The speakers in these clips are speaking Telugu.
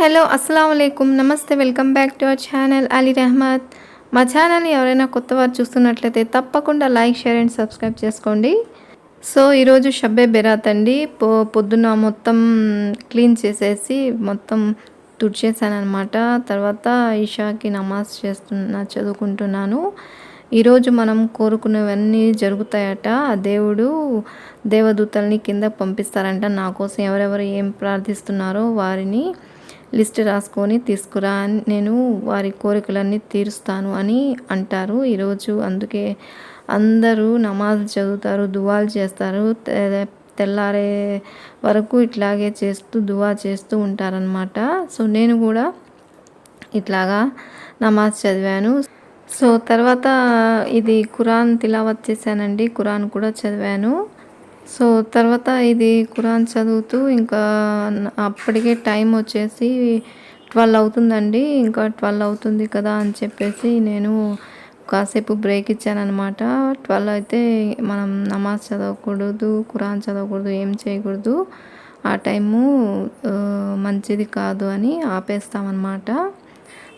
హలో అస్సలం అయికుం నమస్తే welcome back to our channel Ali Rahmat. మా ఛానల్ని ఎవరైనా కొత్త వారు చూస్తున్నట్లయితే తప్పకుండా లైక్ షేర్ అండ్ సబ్స్క్రైబ్ చేసుకోండి. సో ఈరోజు షబ్బే బెరాత్ అండి. పొ పొద్దున్న మొత్తం క్లీన్ చేసేసి మొత్తం తుడిచేసాను అనమాట తర్వాత ఇషాకి నమాజ్ చేస్తున్నా చదువుకుంటున్నాను. ఈరోజు మనం కోరుకునేవన్నీ జరుగుతాయట. ఆ దేవుడు దేవదూతల్ని కింద పంపిస్తారంట. నా కోసం ఎవరెవరు ఏం ప్రార్థిస్తున్నారో వారిని లిస్ట్ రాసుకొని తీసుకురా నేను వారి కోరికలన్నీ తీరుస్తాను అని అంటారు. ఈరోజు అందుకే అందరూ నమాజ్ చదువుతారు దువాలు చేస్తారు. తెల్లారే వరకు ఇట్లాగే చేస్తూ దువా చేస్తూ ఉంటారనమాట సో నేను కూడా ఇట్లాగా నమాజ్ చదివాను. సో తర్వాత ఇది ఖురాన్ తిలావత్ చేశానండి. కురాన్ కూడా చదివాను. సో తర్వాత ఇది కురాన్ చదువుతూ ఇంకా అప్పటికే టైం వచ్చేసి ట్వెల్వ్ అవుతుందండి. ఇంకా ట్వెల్వ్ అవుతుంది కదా అని చెప్పేసి నేను కాసేపు బ్రేక్ ఇచ్చానమాట ట్వెల్వ్ అయితే మనం నమాజ్ చదవకూడదు కురాన్ చదవకూడదు ఏం చేయకూడదు. ఆ టైము మంచిది కాదు అని ఆపేస్తామన్నమాట.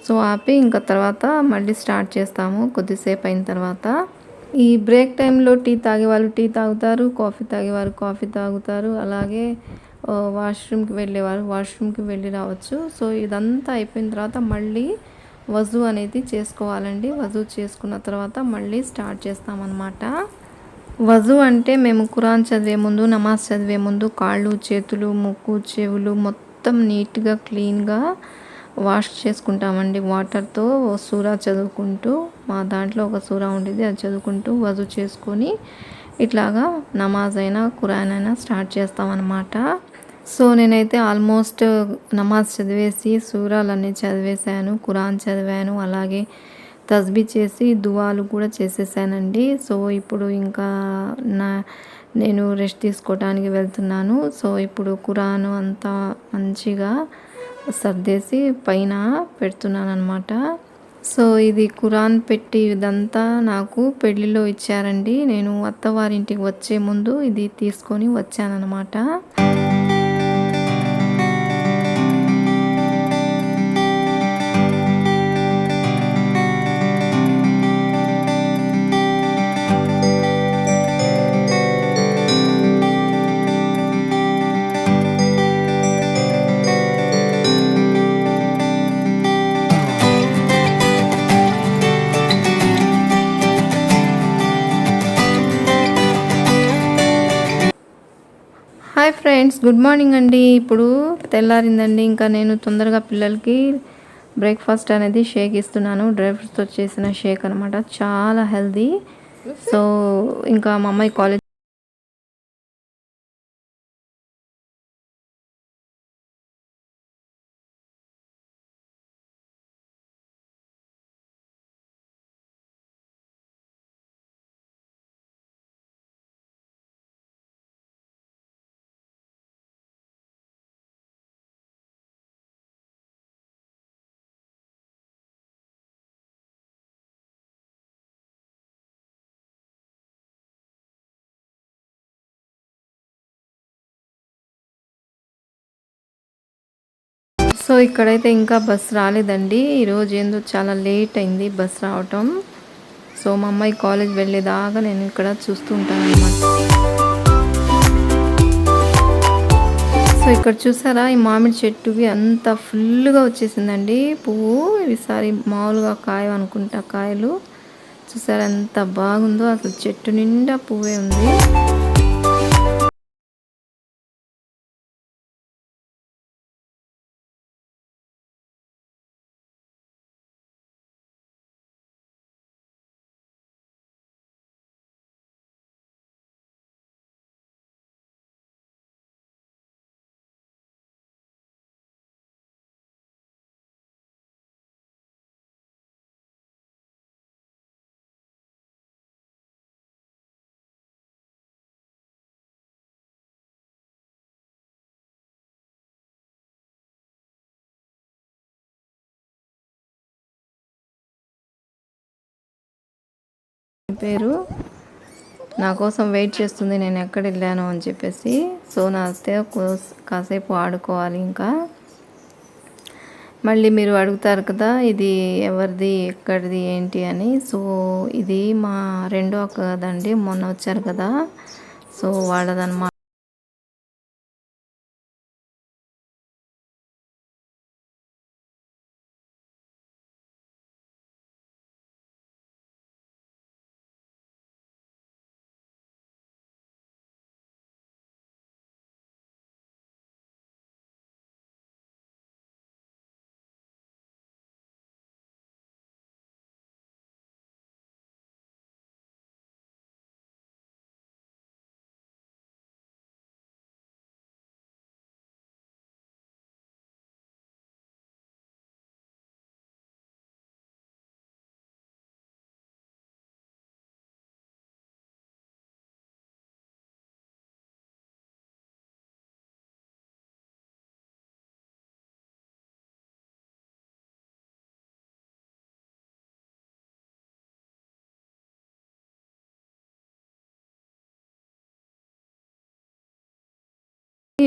సో ఆపి ఇంకా తర్వాత మళ్ళీ స్టార్ట్ చేస్తాము కొద్దిసేపు అయిన తర్వాత. ఈ బ్రేక్ టైంలో టీ తాగేవాళ్ళు టీ తాగుతారు కాఫీ తాగేవారు కాఫీ తాగుతారు. అలాగే వాష్రూమ్కి వెళ్ళేవారు వాష్రూమ్కి వెళ్ళి రావచ్చు. సో ఇదంతా అయిపోయిన తర్వాత మళ్ళీ వజు అనేది చేసుకోవాలండి. వజు చేసుకున్న తర్వాత మళ్ళీ స్టార్ట్ చేస్తామన్నమాట. వజు అంటే మేము కురాన్ చదివే ముందు నమాజ్ చదివే ముందు కాళ్ళు చేతులు ముక్కు చెవులు మొత్తం నీట్గా క్లీన్గా వాష్ చేసుకుంటామండి. వాటర్తో సూరా చదువుకుంటూ మా దాంట్లో ఒక సూరా ఉండేది అది చదువుకుంటూ వజు చేసుకొని ఇట్లాగా నమాజ్ అయినా ఖురాన్ అయినా స్టార్ట్ చేస్తామన్నమాట. సో నేనైతే ఆల్మోస్ట్ నమాజ్ చదివేసి సూరాలన్నీ చదివేశాను ఖురాన్ చదివాను అలాగే తస్బీ చేసి దువాలు కూడా చేసేసానండి. సో ఇప్పుడు ఇంకా నా నేను రెస్ట్ తీసుకోవడానికి వెళ్తున్నాను. సో ఇప్పుడు ఖురాను అంతా మంచిగా సర్దేసి పైన పెడుతున్నాను అనమాట సో ఇది కురాన్ పెట్టి ఇదంతా నాకు పెళ్ళిలో ఇచ్చారండి. నేను అత్తవారింటికి వచ్చే ముందు ఇది తీసుకొని వచ్చానన్నమాట. ఫ్రెండ్స్ గుడ్ మార్నింగ్ అండి. ఇప్పుడు తెల్లారిందండి. ఇంకా నేను తొందరగా పిల్లలకి బ్రేక్ఫాస్ట్ అనేది షేక్ ఇస్తున్నాను. డ్రై ఫ్రూట్స్తో చేసిన షేక్ అనమాట చాలా హెల్దీ. సో ఇంకా మా అమ్మాయి కాలేజ్ సో ఇక్కడైతే ఇంకా బస్ రాలేదండి. ఈరోజు ఏందో చాలా లేట్ అయింది బస్ రావటం. సో మా అమ్మాయి కాలేజ్ వెళ్ళేదాకా నేను ఇక్కడ చూస్తుంటాను అనమాట సో ఇక్కడ చూసారా ఈ మామిడి చెట్టువి అంత ఫుల్గా వచ్చేసిందండి. పువ్వు ఈసారి మామూలుగా కాయ అనుకుంటా కాయలు. చూసారా ఎంత బాగుందో అసలు చెట్టు నిండా పువ్వే ఉంది. పేరు? నా కోసం వెయిట్ చేస్తుంది నేను ఎక్కడ వెళ్ళాను అని చెప్పేసి. సో నా అత్తే కాసేపు ఆడుకోవాలి ఇంకా. మళ్ళీ మీరు అడుగుతారు కదా ఇది ఎవరిది ఎక్కడిది ఏంటి అని. సో ఇది మా రెండో అక్కదండి మొన్న వచ్చారు కదా. సో వాళ్ళదన్నమాట.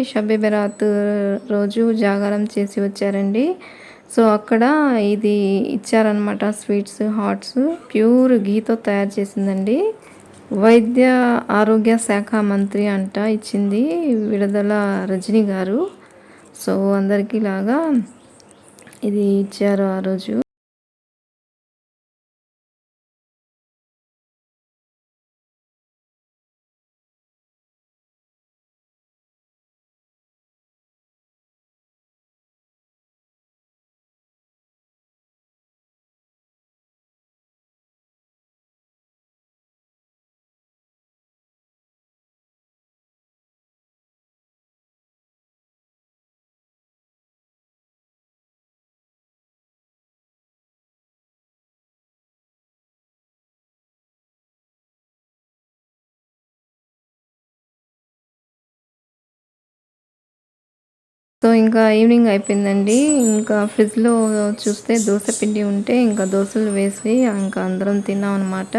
షబే బెరాత్ రోజు జాగారం చేసి వచ్చారండి. సో అక్కడ ఇది ఇచ్చారనమాట స్వీట్స్ హాట్స్. ప్యూర్ గీతో తయారు చేసిందండి. వైద్య ఆరోగ్య శాఖ మంత్రి అంట ఇచ్చింది విడుదల రజని గారు. సో అందరికీ లాగా ఇది ఇచ్చారు ఆ రోజు. సో ఇంకా ఈవినింగ్ అయిపోయిందండి. ఇంకా ఫ్రిడ్జ్లో చూస్తే దోశ పిండి ఉంటే ఇంకా దోశలు వేసి ఇంకా అందరం తిన్నాం అనమాట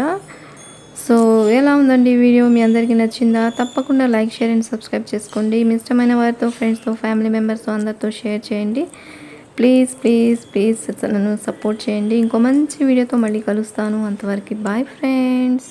సో ఎలా ఉందండి వీడియో? మీ అందరికీ నచ్చిందా? తప్పకుండా లైక్ షేర్ అండ్ సబ్స్క్రైబ్ చేసుకోండి. మీ ఇష్టమైన వారితో ఫ్రెండ్స్తో ఫ్యామిలీ మెంబర్స్తో అందరితో షేర్ చేయండి. ప్లీజ్ ప్లీజ్ ప్లీజ్ నన్ను సపోర్ట్ చేయండి. ఇంకో మంచి వీడియోతో మళ్ళీ కలుస్తాను. అంతవరకు బాయ్ ఫ్రెండ్స్.